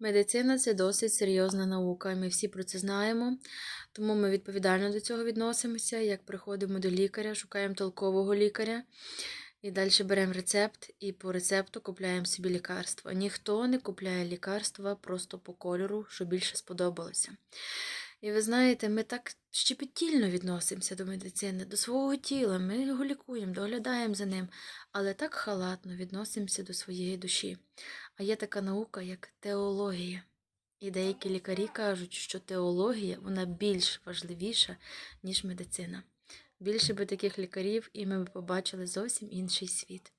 Медицина це досить серйозна наука, і ми всі про це знаємо. Тому ми відповідально до цього відносимося. Як приходимо до лікаря, шукаємо толкового лікаря. І далі беремо рецепт і по рецепту купляємо собі лікарство. Ніхто не купляє лікарства просто по кольору, що більше сподобалося. І ви знаєте, ми так щепетільно відносимося до медицини, до свого тіла. Ми його лікуємо, доглядаємо за ним, але так халатно відносимося до своєї душі. А є така наука, як теологія. І деякі лікарі кажуть, що теологія вона більш важливіша, ніж медицина. Більше би таких лікарів, і ми б побачили зовсім інший світ.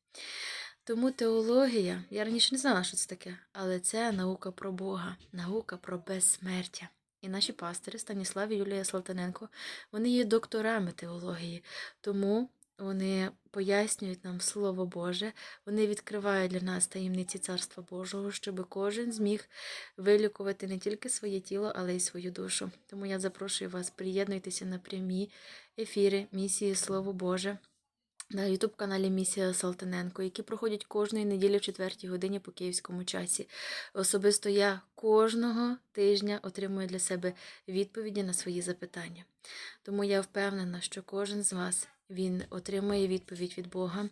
Тому теологія, я раніше не знала, що це таке, але це наука про Бога, наука про безсмертя. І наші пастори Станіслав і Юлія Салтаненко, вони є докторами теології, тому вони пояснюють нам Слово Боже, вони відкривають для нас таємниці Царства Божого, щоб кожен зміг вилікувати не тільки своє тіло, але й свою душу. Тому я запрошую вас, приєднуйтеся на прямі ефіри місії Слово Боже на ютуб-каналі Місія Салтаненко, які проходять кожної неділі в 4 годині по київському часі. Особисто я кожного тижня отримую для себе відповіді на свої запитання. Тому я впевнена, що кожен з вас він отримує відповідь від Бога,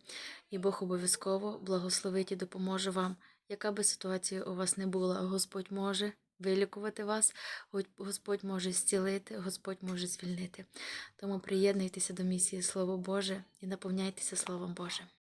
і Бог обов'язково благословить і допоможе вам, яка би ситуація у вас не була. Господь може вилікувати вас, Господь може зцілити, Господь може звільнити. Тому приєднуйтеся до місії Слово Боже і наповняйтеся Словом Божим.